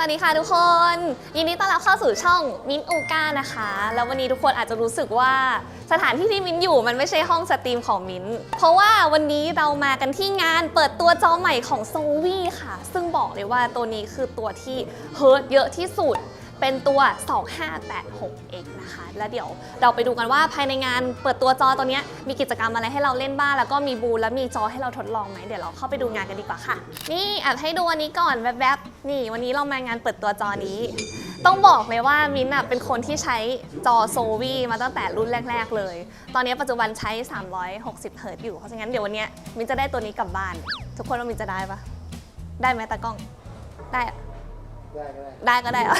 สวัสดีค่ะทุกคน ยินดีต้อนรับเข้าสู่ช่องมิ้นอูก้านะคะ แล้ววันนี้ทุกคนอาจจะรู้สึกว่าสถานที่ที่มิ้นอยู่มันไม่ใช่ห้องสตรีมของมิ้นเพราะว่าวันนี้เรามากันที่งานเปิดตัวจอใหม่ของโซวี่ค่ะ ซึ่งบอกเลยว่าตัวนี้คือตัวที่เฮิร์ตเยอะที่สุด เป็นตัว 2586X นะคะ แล้วเดี๋ยวเราไปดูกันว่าภายในงานเปิดตัวจอตัวนี้มีกิจกรรมอะไรให้เราเล่นบ้าง แล้วก็มีบูแล้วมีจอให้เราทดลองไหม เดี๋ยวเราเข้าไปดูงานกันดีกว่าค่ะ นี่แอบให้ดูอันนี้ก่อนแวบๆ นี่วันนี้เรามางานเปิดตัวจอนี้ ต้องบอกเลยว่ามิ้นเป็นคนที่ใช้จอโซวีมาตั้งแต่รุ่นแรก ๆ เลย ตอนนี้ปัจจุบันใช้ 360เฮิร์ตซ์อยู่ เพราะฉะนั้นเดี๋ยววันนี้มิ้นจะได้ตัวนี้กลับบ้าน ทุกคนว่ามิ้นจะได้ปะได้ไหมตากล้อง ได้อะ ได้ก็ได้หรอ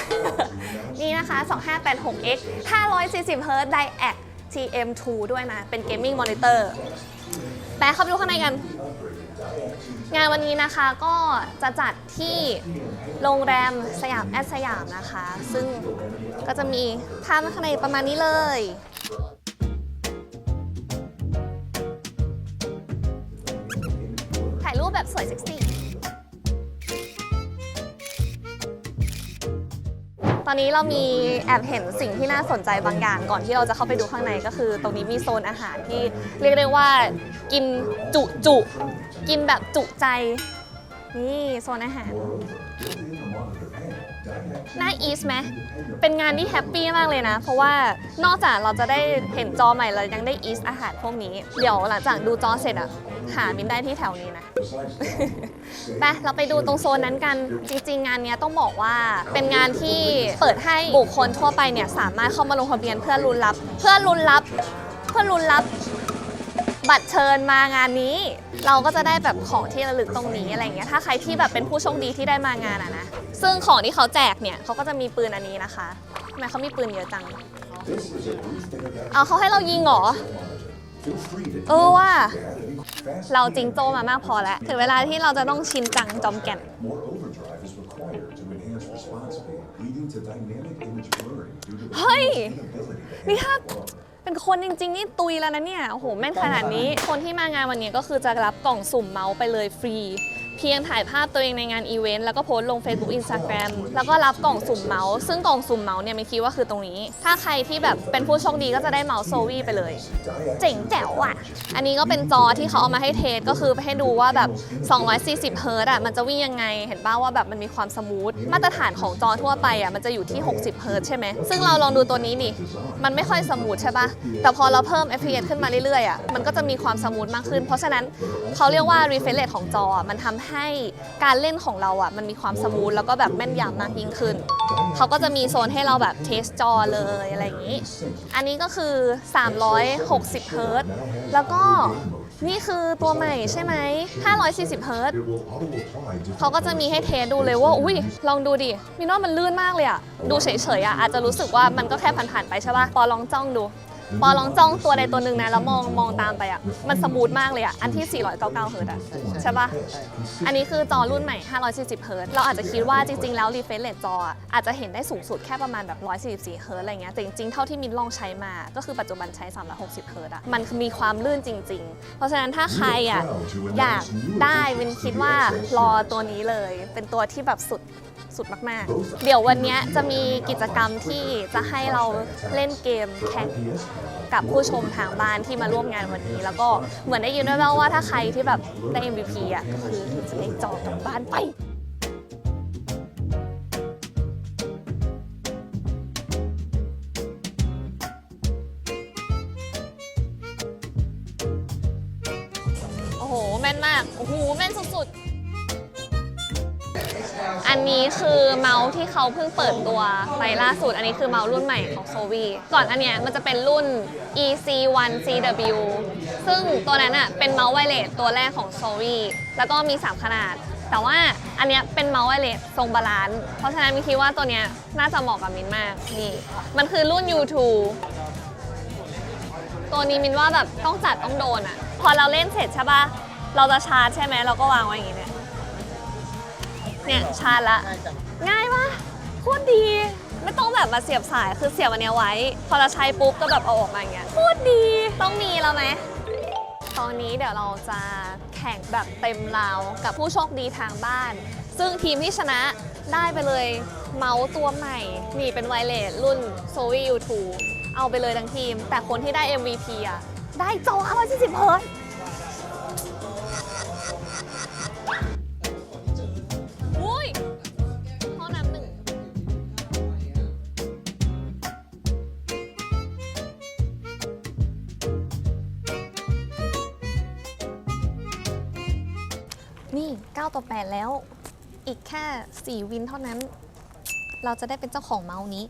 นี่นะคะ 2586X 540 Hz Diac TM2 ด้วยนะ เป็นเกมมิ่งมอนิเตอร์ไปเข้าไปดูข้างในกัน งานวันนี้นะคะก็จะจัดที่โรงแรมสยามแอดสยามนะคะ ซึ่งก็จะมีภาพข้างในประมาณนี้เลยถ่ายรูปแบบสวยเซ็กซี่ ตอนนี้เรามีแอบเห็นสิ่งที่น่าสนใจบางอย่างก่อนที่เราจะเข้าไปดูข้างในก็คือ ตรงนี้มีโซนอาหารที่เรียกได้ว่ากินจุจุกินแบบจุใจ นี่โซนอาหาร น่าอีสไหมเป็นงานที่แฮปปี้มากเลยนะ เพราะว่านอกจากเราจะได้เห็นจอใหม่เรายังได้อีสอาหารพวกนี้ เดี๋ยวหลังจากดูจอเสร็จอะ หามินได้ที่แถวนี้นะ ไปเราไปดูตรงโซนนั้นกัน จริง ๆ งานเนี้ยต้องบอกว่าเป็นงานที่เปิดให้บุคคลทั่วไปเนี่ยสามารถเข้ามาลงทะเบียนเพื่อลุ้นรับ เพื่อลุ้นรับ เพื่อลุ้นรับบัตรเชิญมางานนี้ เราก็จะได้แบบของที่ระลึกตรงนี้อะไรเงี้ยถ้าใครที่แบบเป็นผู้โชคดีที่ได้มางานอะนะซึ่งของที่เขาแจกเนี่ยเขาก็จะมีปืนอันนี้นะคะทำไมเขามีปืนเยอะจังเอาเขาให้เรายิงเหรอ เออว่า เราจริงโจมามากพอแล้ว ถึงเวลาที่เราจะต้องชินจังจอมแก่น เฮ้ย นี่ถ้าเป็นคนจริง ๆ นี่ตุยแล้วนะเนี่ย โอ้โห แม่นขนาดนี้ คนที่มางานวันนี้ก็คือจะรับกล่องสุ่มเมาส์ไปเลยฟรี เพียงถ่ายภาพตัวเองในงานอีเวนต์แล้วก็โพสต์ลง Facebook Instagram แล้วก็รับกล่องสุ่มเมาส์ซึ่งกล่องสุ่มเมาส์เนี่ยไม่คิดว่าคือตรงนี้ ถ้าใครที่แบบเป็นผู้โชคดีก็จะได้เมาส์โซวี่ไปเลย เจ๋งแจ๋วอะ อันนี้ก็เป็นจอที่เขาเอามาให้เทสก็คือไปให้ดูว่าแบบ 240 เฮิร์ตอะมันจะวิ่งยังไงเห็นป่าว่าแบบมันมีความสมูทมาตรฐานของจอทั่วไปอะมันจะอยู่ที่ 60 เฮิร์ตใช่ไหมซึ่งเราลองดูตัวนี้นี่มันไม่ค่อยสมูทใช่ปะแต่พอเราเพิ่ม FPS ขึ้นมาเรื่อยๆอะมันก็จะมีความสมูทมากขึ้น เพราะฉะนั้นเขาเรียกว่า refresh rate ของจอมันทำให้การเล่นของเราอะมันมีความสมูทแล้วก็แบบแม่นยำมากยิ่งขึ้น เขาก็จะมีโซนให้เราแบบเทสจอเลยอะไรอย่างนี้ อันนี้ก็คือ 360 เฮิร์ตแล้วก็นี่คือตัวใหม่ใช่ไหม540 เฮิร์ตเขาก็จะมีให้เทสดูเลยว่า อุ้ยลองดูดิมีนว่ามันลื่นมากเลยอะดูเฉยๆอะอาจจะรู้สึกว่ามันก็แค่ผ่านๆไปใช่ป่ะปอลองจ้องดู ปอลองจ้องตัวใดตัวหนึ่งนะแล้วมองมองตามไปอะมันสมูทมากเลยอะอันที่ 499 เฮิร์ตซ์อะใช่ปะอันนี้คือจอรุ่นใหม่ 540 เฮิร์ตเราอาจจะคิดว่าจริง ๆ แล้วรีเฟรชเรทจออาจจะเห็นได้สูงสุดแค่ประมาณแบบ 144 เฮิร์ตอะไรเงี้ยแต่จริงๆ เท่าที่มินลองใช้มา ก็คือปัจจุบันใช้ 360 เฮิร์ตซ์อะมันมีความลื่นจริง ๆ เพราะฉะนั้นถ้าใครอะอยากได้มินคิดว่ารอตัวนี้เลย เป็นตัวที่แบบสุด สุดมาก ๆ เดี๋ยววันนี้จะมีกิจกรรมที่จะให้เราเล่นเกมแข่งกับผู้ชมทางบ้านที่มาร่วมงานวันนี้ แล้วก็เหมือนได้ยินด้วยว่าถ้าใครที่แบบได้ MVP อะก็คือจะได้จองกลับบ้านไปโอ้โห แม่นมาก โอ้โห แม่นสุด ๆ อันนี้คือเมาส์ที่เขาเพิ่งเปิดตัวไปล่าสุด อันนี้คือเมาส์รุ่นใหม่ของโซวีก่อนอันเนี้ยมันจะเป็นรุ่น EC1CW ซึ่งตัวนั้นอะเป็นเมาส์ไวเลสตัวแรกของโซวีแล้วก็มี 3 ขนาด แต่ว่าอันเนี้ยเป็นเมาส์ไวเลสทรงบาลานซ์เพราะฉะนั้นมินคิดว่าตัวเนี้ยน่าจะเหมาะกับมินมากนี่มันคือรุ่น U2 ตัวนี้มินว่าแบบต้องจัดต้องโดนอะพอเราเล่นเสร็จใช่ปะเราจะชาร์จใช่ไหมเราก็วางไว้อย่างงี้เนี่ย เนี่ยชาร์จละ ง่ายปะโคตรดี ไม่ต้องแบบมาเสียบสายคือเสียบอันเนี้ยไว้ พอเราใช้ปุ๊บก็แบบเอาออกมาอย่างเงี้ยโคตรดี ต้องมีแล้วไหมตอนนี้เดี๋ยวเราจะแข่งแบบเต็มราวกับผู้โชคดีทางบ้าน ซึ่งทีมที่ชนะได้ไปเลยเมาส์ตัวใหม่ นี่เป็นไวเลสรุ่น s o ี U2 เอาไปเลยทั้งทีม แต่คนที่ได้ MVP อะ ได้จอ140เฮิร์ต 9 ต่อ 8 แล้ว อีกแค่ 4 วินเท่านั้น เราจะได้เป็นเจ้าของเมาส์นี้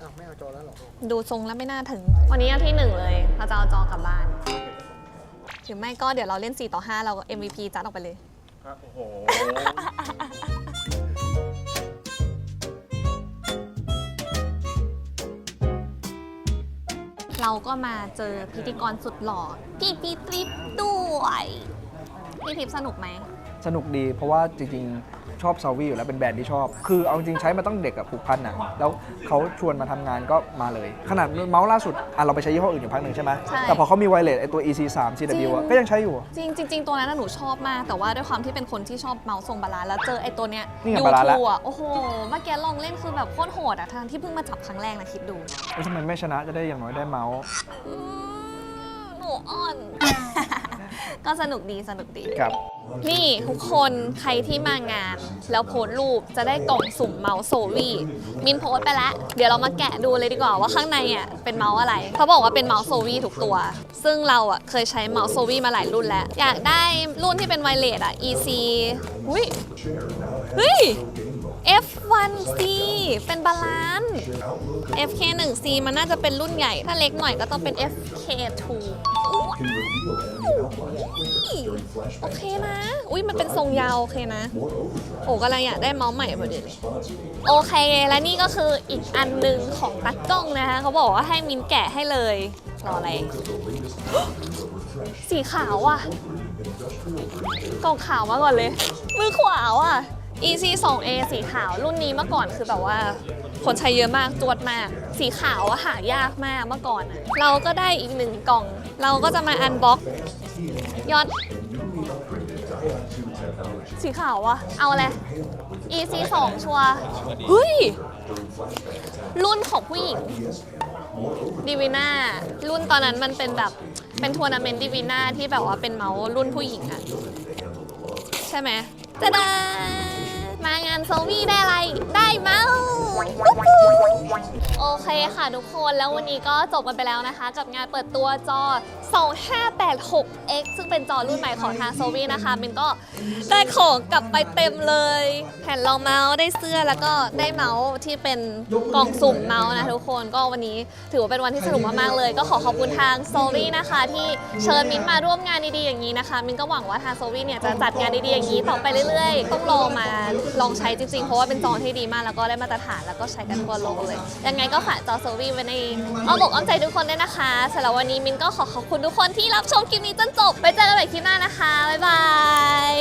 อ้าวไม่เอาจอแล้วเหรอดูทรงแล้วไม่น่าถึง วันนี้อันที่1เลยเราจะเอาจอกลับบ้านหรือไม่ก็เดี๋ยวเราเล่น 4 ต่อ 5 เราก็ MVP จัดออกไปเลย ครับโอ้โห เราก็มาเจอพิธีกรสุดหล่อ พี่ปีทริปด้วย พี่ทริปสนุกไหม สนุกดี เพราะว่าจริงๆ ชอบซาวีอยู่แล้วเป็นแบรนด์ที่ชอบ คือเอาจริงๆใช้มาตั้งเด็กกับผูกพันอะแล้วเขาชวนมาทำงานก็มาเลย ขนาดเมาส์ล่าสุดอะเราไปใช้ยี่ห้ออื่นอยู่พักหนึ่งใช่ไหมใช่ แต่พอเขามีไวเลสไอตัว EC3 CW อะก็ยังใช้อยู่จริงจริงๆตัวนั้นนะหนูชอบมาก แต่ว่าด้วยความที่เป็นคนที่ชอบเมาส์ทรงบาลานซ์แล้วเจอไอ้ตัวเนี้ยนี่ไงยูบาลานซ์ละ ทูอะ โอ้โหเมื่อกี้ลองเล่นคือแบบโคตรโหดอะทางที่เพิ่งมาจับครั้งแรกนะคิดดูแล้วทำไมไม่ชนะจะได้อย่างน้อยได้เมาส์ อืมหนูอ่อน ก็สนุกดีสนุกดี ครับ นี่ทุกคนใครที่มางาน แล้วโพสต์รูปจะได้กล่องสุ่มเมาส์โซวี่มินโพสต์ไปแล้ว เดี๋ยวเรามาแกะดูเลยดีกว่าว่าข้างในอะเป็นเมาส์อะไรเขาบอกว่าเป็นเมาส์โซวี่ทุกตัว ซึ่งเราอะเคยใช้เมาส์โซวี่มาหลายรุ่นแล้ว อยากได้รุ่นที่เป็นไวเลสอะ EC อุ้ยเฮ้ย F1C เป็นบาลานซ์ FK1C มันน่าจะเป็นรุ่นใหญ่ ถ้าเล็กหน่อยก็ต้องเป็น FK2 โอเคนะ อุ้ยมันเป็นทรงยาวโอเคนะ โอ้กำลังอยากได้เมาส์ใหม่พอดีเลย โอเค และนี่ก็คืออีกอันหนึ่งของตัดกล้องนะคะ เขาบอกว่าให้มินแกะให้เลย รออะไร สีขาวอะ กล่องขาวมาก่อนเลย มือขวาอะ EC 2 A สีขาวรุ่นนี้เมื่อก่อนคือแบบว่า คนใช้เยอะมากจวดมาก สีขาวอะหายากมากเมื่อก่อนอะเราก็ได้อีกหนึ่งกล่อง เราก็จะมาอันบ็อกยอด สีขาวอะเอาอะไร EC 2ชัวร์เฮ้ย รุ่นของผู้หญิงดีวีน่ารุ่นตอนนั้นมันเป็นแบบเป็นทัวร์นาเมนต์ดีวีน่าที่แบบว่าเป็นเมาส์รุ่นผู้หญิงอะใช่ไหมจะดา มางานโซวี่ได้อะไร ได้เมาส์ โอเคค่ะทุกคนแล้ววันนี้ก็จบกันไปแล้วนะคะ กับงานเปิดตัวจอ 2586X ซึ่งเป็นจอรุ่นใหม่ของทางโซวี่นะคะมินก็ได้ของกลับไปเต็มเลย แผ่นรองเมาส์ได้เสื้อแล้วก็ได้เมาส์ที่เป็นกล่องสุ่มเมาส์นะทุกคนก็วันนี้ถือว่าเป็นวันที่สนุกมากๆเลย ก็ขอขอบคุณทางโซวี่นะคะ ที่เชิญมินมาร่วมงานดีๆอย่างนี้นะคะ มินก็หวังว่าทางโซวี่เนี่ยจะจัดงานดีๆอย่างนี้ต่อไปเรื่อยๆ ต้องลองมาลองใช้จริงๆเพราะว่าเป็นจอที่ดีมากแล้วก็ได้มาตรฐานแล้วก็ใช้กันทั่วโลกเลยยังไงก็ฝากจอโซวีไว้ในอ้อมอกอ้อมใจทุกคนด้วยนะคะสำหรับวันนี้มินก็ขอขอบคุณทุกคนที่รับชมคลิปนี้จนจบไปเจอกันใหม่คลิปหน้านะคะ บ๊ายบาย